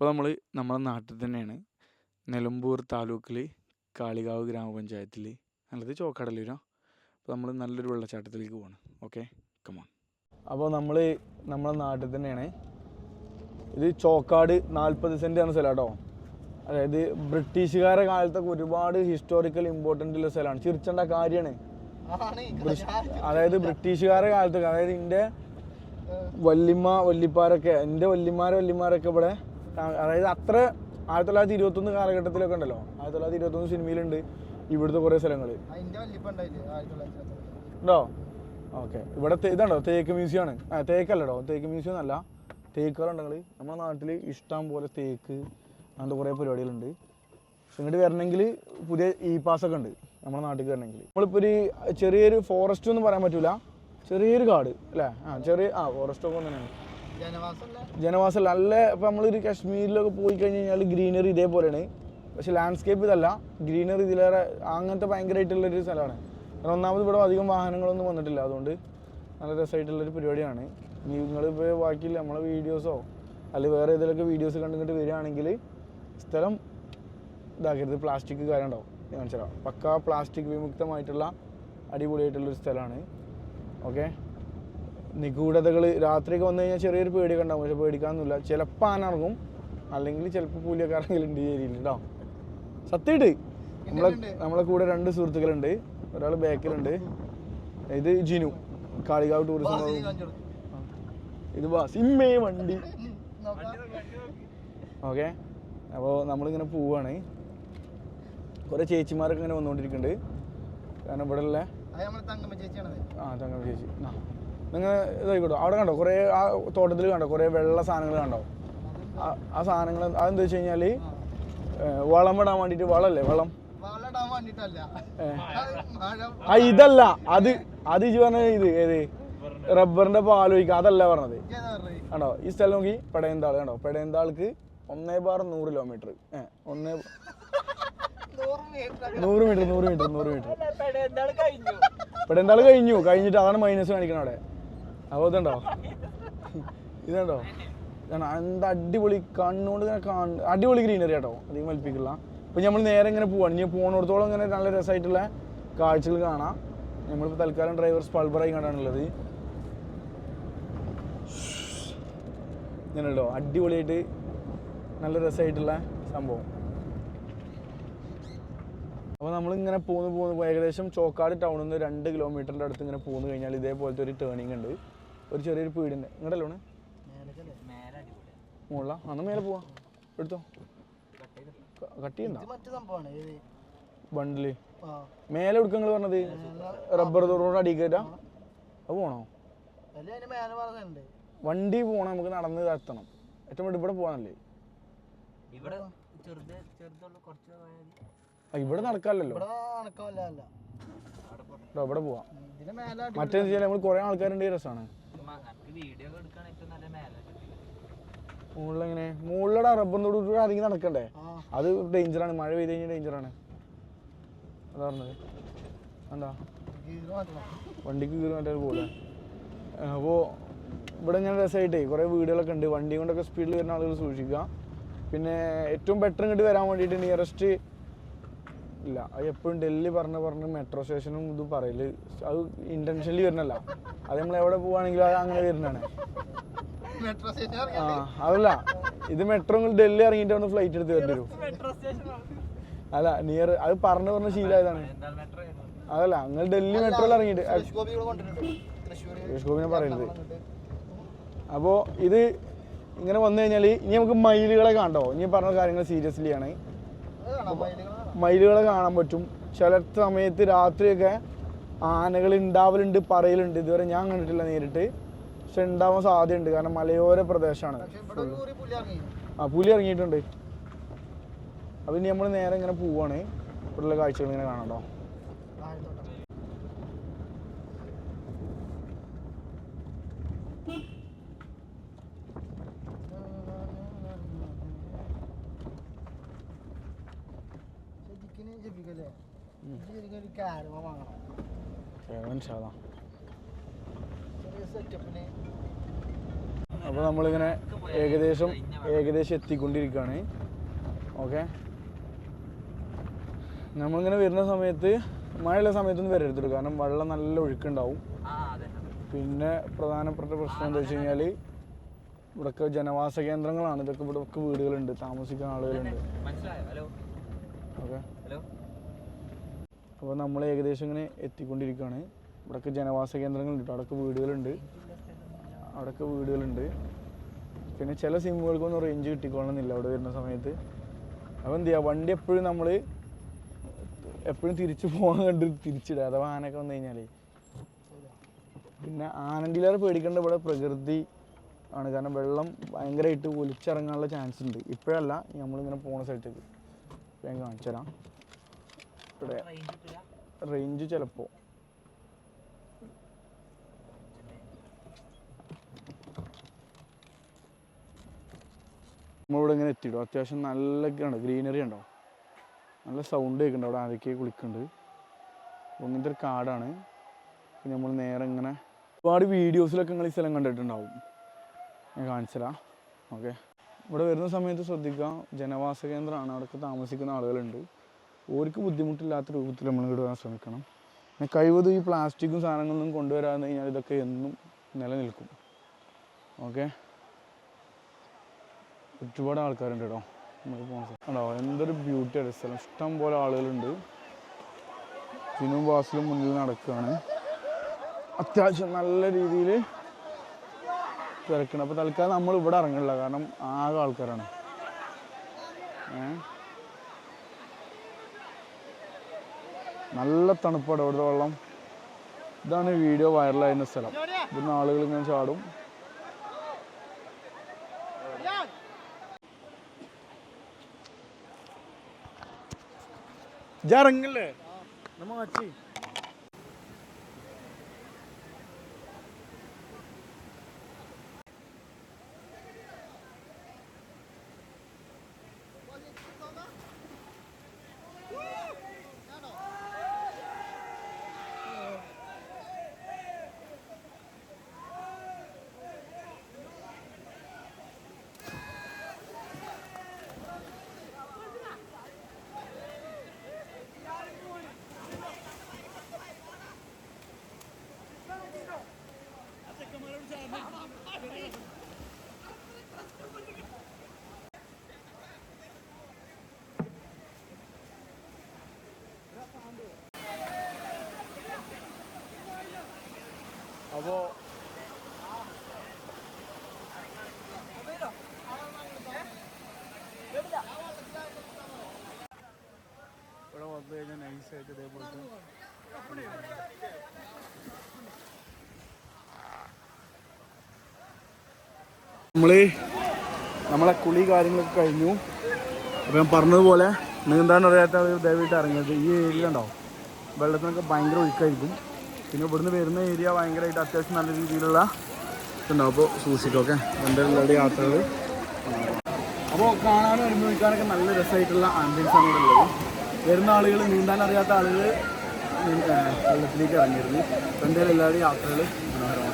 അപ്പോൾ നമ്മൾ നമ്മുടെ നാട്ടിൽ തന്നെയാണ്. നിലമ്പൂർ താലൂക്കിൽ കാളികാവ് ഗ്രാമപഞ്ചായത്തിൽ നല്ലത് ചോക്കടലൂരോ അപ്പോൾ നമ്മൾ നല്ലൊരു വെള്ളച്ചാട്ടത്തിലേക്ക് പോവാണ്. ഓക്കെ? കമോൺ അപ്പോൾ നമ്മൾ നമ്മുടെ നാട്ടിൽ തന്നെയാണ്. ഇത് ചോക്കാട് നാൽപ്പത് സെന്റ് ആണ് സ്ഥലം കേട്ടോ അതായത് ബ്രിട്ടീഷുകാരുടെ കാലത്തൊക്കെ ഒരുപാട് ഹിസ്റ്റോറിക്കൽ ഇമ്പോർട്ടന്റ് ഉള്ള സ്ഥലമാണ് ചിരിച്ചേണ്ട കാര്യമാണ് അതായത് ബ്രിട്ടീഷുകാരുടെ കാലത്തൊക്കെ അതായത് എന്റെ വല്യമ്മ വല്യപ്പാരൊക്കെ എന്റെ വല്യമാരെ വല്യമാരൊക്കെ ഇവിടെ അതായത് അത്ര ആയിരത്തി തൊള്ളായിരത്തി ഇരുപത്തൊന്ന് കാലഘട്ടത്തിലൊക്കെ ഉണ്ടല്ലോ. ആയിരത്തി തൊള്ളായിരത്തി ഇരുപത്തൊന്ന് സിനിമയിലുണ്ട് ഇവിടുത്തെ കുറേ സ്ഥലങ്ങൾ. ഉണ്ടോ? ഓക്കെ. ഇവിടെ ഇതുണ്ടോ? തേക്ക് മ്യൂസിയം ആണ്. ആ തേക്കല്ലടോ തേക്ക് മ്യൂസിയം എന്നല്ല തേക്കുകളുണ്ടെങ്കിൽ നമ്മുടെ നാട്ടിൽ ഇഷ്ടം പോലെ തേക്ക് അങ്ങനത്തെ കുറേ പരിപാടികളുണ്ട്. ഇങ്ങോട്ട് വരണമെങ്കിൽ പുതിയ ഇ ഒക്കെ ഉണ്ട് നമ്മുടെ നാട്ടിൽ വരണമെങ്കിൽ നമ്മളിപ്പോൾ ഒരു ചെറിയൊരു ഫോറസ്റ്റ് ഒന്നും പറയാൻ പറ്റൂല. ചെറിയൊരു കാട് അല്ലേ? ആ ചെറിയ ആ ഫോറസ്റ്റ് ഒക്കെ തന്നെയാണ് ജനവാസം നല്ല ഇപ്പം നമ്മളൊരു കാശ്മീരിലൊക്കെ പോയി കഴിഞ്ഞു കഴിഞ്ഞാൽ ഗ്രീനറി ഇതേപോലെയാണ്. പക്ഷെ ലാൻഡ്സ്കേപ്പ് ഇതല്ല. ഗ്രീനറി ഇതിലേറെ അങ്ങനത്തെ ഭയങ്കരമായിട്ടുള്ളൊരു സ്ഥലമാണ്. കാരണം ഒന്നാമത് ഇവിടെ അധികം വാഹനങ്ങളൊന്നും വന്നിട്ടില്ല. അതുകൊണ്ട് നല്ല രസമായിട്ടുള്ളൊരു പരിപാടിയാണ്. നിങ്ങൾ നിങ്ങളിപ്പോൾ ബാക്കിയില്ല നമ്മളെ വീഡിയോസോ അല്ലെങ്കിൽ വേറെ ഏതെങ്കിലുമൊക്കെ വീഡിയോസ് കണ്ടിട്ട് വരികയാണെങ്കിൽ സ്ഥലം ഇതാക്കരുത്. പ്ലാസ്റ്റിക് കാര്യം ഉണ്ടാവും. ഞാൻ മനസ്സിലാവും പക്കാ പ്ലാസ്റ്റിക് വിമുക്തമായിട്ടുള്ള അടിപൊളിയായിട്ടുള്ളൊരു സ്ഥലമാണ്. ഓക്കെ നിഗൂഢതകൾ രാത്രിയൊക്കെ വന്നു കഴിഞ്ഞാൽ ചെറിയൊരു പേടിയൊക്കെ ഉണ്ടാവും പക്ഷെ പേടിക്കാനൊന്നുമില്ല. ചിലപ്പോൾ ആന ഇറങ്ങും അല്ലെങ്കിൽ ചിലപ്പോൾ ഇറങ്ങലുണ്ട് ഈ ഏരിയയിൽ കേട്ടോ സത്യമായിട്ട്. നമ്മളെ നമ്മളെ കൂടെ രണ്ട് സുഹൃത്തുക്കളുണ്ട്. ഒരാൾ ബാക്കിലുണ്ട്. ഇത് ജിനു. കാളികാവ് ടൂറിസം. ഇത് സിമ്മേ വണ്ടി. ഓക്കെ. അപ്പോൾ നമ്മളിങ്ങനെ പോവാണ്. കുറേ ചേച്ചിമാരൊക്കെ ഇങ്ങനെ വന്നുകൊണ്ടിരിക്കുന്നുണ്ട് കാരണം ഇവിടെ ഉള്ള ആ തങ്കമ്മ ചേച്ചി. ആ നിങ്ങൾ ഇതായിക്കോട്ടോ. അവിടെ കണ്ടോ? കുറേ ആ തോട്ടത്തിൽ കണ്ടോ? കുറേ വെള്ള സാധനങ്ങൾ കണ്ടോ? ആ- സാധനങ്ങൾ അതെന്താ വെച്ച് കഴിഞ്ഞാൽ വളം ഇടാൻ വേണ്ടിയിട്ട് വളമല്ലേ വളം. ആ ഇതല്ല. അത് അത് ഇജ് പറഞ്ഞ ഇത് ഏത്? റബ്ബറിന്റെ പാലൊഴിക്കുക അതല്ല പറഞ്ഞത്? കണ്ടോ? ഈ സ്ഥലം നോക്കി. പെടയന്താൾ കണ്ടോ? പെടയന്താൾക്ക് ഒന്നേ ബാർ നൂറ് കിലോമീറ്റർ. ഏ ഒന്നേ നൂറ് മീറ്റർ നൂറ് മീറ്റർ നൂറ് മീറ്റർ നൂറ് മീറ്റർ. പെടയന്താൾ കഴിഞ്ഞു. കഴിഞ്ഞിട്ട് അതാണ് മൈനസ് കാണിക്കണം അവിടെ. അപ്പോൾ ഇതുണ്ടോ? ഇതുണ്ടോ? ഇതാണ് എന്താ അടിപൊളി കണ്ണുകൊണ്ട് ഇങ്ങനെ അടിപൊളി ഗ്രീനറി കേട്ടോ അധികം വലിപ്പിക്കില്ല. അപ്പൊ നമ്മൾ നേരെ ഇങ്ങനെ പോവാണ്. ഇനി പോണോടത്തോളം ഇങ്ങനെ നല്ല രസമായിട്ടുള്ള കാഴ്ചകൾ കാണാം. നമ്മളിപ്പോൾ തൽക്കാലം ഡ്രൈവർ സ്പൾബറായി കണ്ടാണുള്ളത് ഇങ്ങനെയുണ്ടോ അടിപൊളിയായിട്ട് നല്ല രസമായിട്ടുള്ള സംഭവം. അപ്പോൾ നമ്മളിങ്ങനെ പോന്ന് പോകുന്നു ഏകദേശം ചോക്കാട് ടൗണിൽ നിന്ന് രണ്ട് കിലോമീറ്ററിന്റെ അടുത്ത് ഇങ്ങനെ പോന്നു കഴിഞ്ഞാൽ ഇതേപോലത്തെ ഒരു ടേണിംഗ് ഉണ്ട്. ഒരു ചെറിയൊരു പീടിന്റെ ഊണ് മുകളില അന്ന് മേലെ പോവാ. എടുത്തോ. കട്ട് ചെയ്യണ്ട മറ്റു ബണ്ടിൽ. ആ മേലെ നിങ്ങൾ പറഞ്ഞത്. റബ്ബർ തോറോട് അടി കയറ്റാ. അത് പോണോ? വണ്ടി പോണ നമുക്ക് നടന്ന് എത്തണം. ഏറ്റവും വേണ്ടി ഇവിടെ പോകാനല്ലേ ഇവിടെ നടക്കാല്ലോ ചെറുതുള്ള കുറച്ച് പോയാൽ ആ, ഇവിടെ നടക്കാമല്ലോ പോവാം. വെച്ചാൽ നമ്മൾ കുറേ ആൾക്കാരുണ്ട് രസാണ്. രസമാണ് നമുക്ക് വീഡിയോ എടുക്കാൻ ഏറ്റവും നല്ല മേലെ മുകളിലെങ്ങനെ? മുകളിലൂടെ റബ്ബർ തൊട്ട് അധികം നടക്കണ്ടേ? അത് ഡേഞ്ചറാണ് മഴ പെയ്ത് കഴിഞ്ഞാൽ ഡേഞ്ചറാണ് അതാ പറഞ്ഞത്. എന്താ വണ്ടിക്ക് കീറി മറ്റേ പോലെ അപ്പോൾ ഇവിടെ ഇങ്ങനെ രസമായിട്ടേ കുറേ വീടുകളൊക്കെ ഉണ്ട്. വണ്ടി കൊണ്ടൊക്കെ സ്പീഡിൽ വരുന്ന ആളുകൾ സൂക്ഷിക്കുക പിന്നെ ഏറ്റവും ബെറ്റർ ഇങ്ങോട്ട് വരാൻ വേണ്ടിയിട്ട് നിയറസ്റ്റ് ഇല്ല അത് എപ്പോഴും ഡൽഹി പറഞ്ഞ് പറഞ്ഞ് മെട്രോ സ്റ്റേഷനും ഇത് പറയൽ. അത് ഇന്റൻഷനലി വരുന്നല്ല അത് നമ്മൾ എവിടെ പോവാണെങ്കിലും അത് അങ്ങനെ വരുന്നതാണ്. മെട്രോ സ്റ്റേഷൻ ആ അതല്ല. ഇത് മെട്രോ ഡൽഹി ഇറങ്ങിയിട്ട് വന്ന് ഫ്ലൈറ്റ് എടുത്ത് വരേണ്ടി വരും. അല്ല നിയർ അത് പറഞ്ഞു പറഞ്ഞ ശീലമായതാണ് മെട്രോ അതല്ല നിങ്ങൾ ഡൽഹി മെട്രോയിൽ ഇറങ്ങിയിട്ട്. സുരേഷ് ഗോപിനെ പറയുന്നത് അപ്പോൾ ഇത് ഇങ്ങനെ വന്നു കഴിഞ്ഞാൽ ഇനി നമുക്ക് മയിലുകളെ കണ്ടോ ഇനി പറഞ്ഞ കാര്യങ്ങൾ സീരിയസ്ലി ആണ്. മയിലുകളെ കാണാൻ പറ്റും. ചില സമയത്ത് രാത്രിയൊക്കെ ആനകൾ ഉണ്ടാവലുണ്ട് പറയലുണ്ട്. ഇതുവരെ ഞാൻ കണ്ടിട്ടില്ല നേരിട്ട്. പക്ഷെ ഉണ്ടാവാൻ സാധ്യതയുണ്ട്. കാരണം മലയോര പ്രദേശമാണ് ആ പുലി ഇറങ്ങിയിട്ടുണ്ട്. അപ്പം ഇനി നമ്മൾ നേരെ ഇങ്ങനെ പോവാണ്. ഇവിടെയുള്ള കാഴ്ചകൾ ഇങ്ങനെ കാണാം താഴത്തോട്ട്. കാരമ വാങ്ങണം. അപ്പോൾ നമ്മളിങ്ങനെ ഏകദേശം ഏകദേശം എത്തിക്കൊണ്ടിരിക്കുകയാണ് ഓക്കെ? നമ്മളിങ്ങനെ വരുന്ന സമയത്ത് മഴയുള്ള സമയത്തൊന്നും വരരുത് കാരണം വെള്ളം നല്ല ഒഴുക്കുണ്ടാവും. ആ അതെ പിന്നെ പ്രധാനപ്പെട്ട പ്രശ്നം എന്താ വെച്ച് കഴിഞ്ഞാൽ ഇവിടൊക്കെ ജനവാസ കേന്ദ്രങ്ങളാണ്. ഇതൊക്കെ ഇവിടൊക്കെ വീടുകളുണ്ട്. താമസിക്കുന്ന ആളുകളുണ്ട്. മനസ്സിലായോ? ഹലോ? ഓക്കെ? ഹലോ? അപ്പോൾ നമ്മൾ ഏകദേശം ഇങ്ങനെ എത്തിക്കൊണ്ടിരിക്കുകയാണ്. ഇവിടെയൊക്കെ ജനവാസ കേന്ദ്രങ്ങളുണ്ട് അവിടെയൊക്കെ വീടുകളുണ്ട്. അവിടെയൊക്കെ വീടുകളുണ്ട്. പിന്നെ ചില സിമ്മുകൾക്കൊന്നും റേഞ്ച് കിട്ടിക്കൊള്ളണമെന്നില്ല അവിടെ വരുന്ന സമയത്ത്. അപ്പോൾ എന്ത് ചെയ്യുക വണ്ടി എപ്പോഴും നമ്മൾ എപ്പോഴും തിരിച്ചു പോകാൻ കണ്ട് തിരിച്ചിടുക. അഥവാ ആനയൊക്കെ വന്നു കഴിഞ്ഞാൽ പിന്നെ ആനണ്ടിലേറെ പേടിക്കേണ്ട ഇവിടെ പ്രകൃതി ആണ്. കാരണം വെള്ളം ഭയങ്കരമായിട്ട് ഒലിച്ചിറങ്ങാനുള്ള ചാൻസ് ഉണ്ട്. ഇപ്പോഴല്ല നമ്മളിങ്ങനെ പോണ സ്ഥലത്തേക്ക്. ഞാൻ കാണിച്ചു തരാം ഇവിടെ റേഞ്ച് ചിലപ്പോ. നമ്മളിവിടെ ഇങ്ങനെ എത്തിയിടും. അത്യാവശ്യം നല്ല ഉണ്ട് ഗ്രീനറി ഉണ്ടോ? നല്ല സൗണ്ട് കേൾക്കുന്നുണ്ട്. അവിടെ ആരൊക്കെ കുളിക്കുന്നുണ്ട്. ഇങ്ങനത്തെ ഒരു കാടാണ്. പിന്നെ നമ്മൾ നേരെ ഇങ്ങനെ ഒരുപാട് വീഡിയോസിലൊക്കെ നിങ്ങൾ ഈ സ്ഥലം കണ്ടിട്ടുണ്ടാവും. ഞാൻ കാണിച്ചതാ ഓക്കെ. ഇവിടെ വരുന്ന സമയത്ത് ശ്രദ്ധിക്കുക. ജനവാസ കേന്ദ്രമാണ്. അവിടെയൊക്കെ താമസിക്കുന്ന ആളുകളുണ്ട്. ഓർക്ക് ബുദ്ധിമുട്ടില്ലാത്ത രൂപത്തിൽ നമ്മൾ വരാൻ ശ്രമിക്കണം. പിന്നെ കഴിവതും ഈ പ്ലാസ്റ്റിക്കും സാധനങ്ങളൊന്നും കൊണ്ടുവരാന്ന് കഴിഞ്ഞാൽ ഇതൊക്കെ എന്നും നിലനിൽക്കും. ഓക്കെ? ഒരുപാട് ആൾക്കാരുണ്ട് കേട്ടോ. സ്ഥലം ഉണ്ടോ എന്തൊരു ബ്യൂട്ടിയാണ് സ്ഥലം ഇഷ്ടം പോലെ ആളുകളുണ്ട്. ജിനും ബാസിലും മുന്നിൽ നടക്കുകയാണ്. അത്യാവശ്യം നല്ല രീതിയിൽ തിരക്കണം. അപ്പോൾ തൽക്കാലം നമ്മൾ ഇവിടെ ഇറങ്ങില്ല കാരണം ആകെ ആൾക്കാരാണ്. ഏഹ് നല്ല തണുപ്പാണ് ഇവിടുത്തെ വെള്ളം. ഇതാണ് വീഡിയോ വൈറലായിരുന്ന സ്ഥലം. ഇവിടുന്ന് ആളുകൾ ഇങ്ങനെ ചാടും. ജാറങ്ങല്ലേ നമ്മ അപ്പോൾ ഇവിടെ വന്നു കഴിഞ്ഞാൽ നൈസായിട്ട് ഇതേപോലത്തെ നമ്മൾ നമ്മളെ കുളി കാര്യങ്ങളൊക്കെ കഴിഞ്ഞു. അപ്പം ഞാൻ പറഞ്ഞതുപോലെ നീന്താൻ അറിയാത്ത ദയവായിട്ട് ഇറങ്ങിയത്. ഈ ഏരിയ ഉണ്ടാവും വെള്ളത്തിനൊക്കെ ഭയങ്കര ഒഴുക്കായിരിക്കും. പിന്നെ ഇവിടുന്ന് വരുന്ന ഏരിയ ഭയങ്കരമായിട്ട് അത്യാവശ്യം നല്ല രീതിയിലുള്ള ഉണ്ടാവും അപ്പോൾ സൂക്ഷിക്കും ഓക്കെ എന്തായാലും യാത്രകൾ അപ്പോൾ കാണാനും അനുഭവിക്കാനൊക്കെ നല്ല രസമായിട്ടുള്ള ആംബിയൻസ് ആണ് ഇവിടെ ഉള്ളത്. വരുന്ന ആളുകൾ നീന്താൻ അറിയാത്ത ആളുകൾ വെള്ളത്തിലേക്ക് ഇറങ്ങിയിരുന്നു. എന്തായാലും എല്ലാവരുടെയും യാത്രകൾ മനോഹരമാണ്.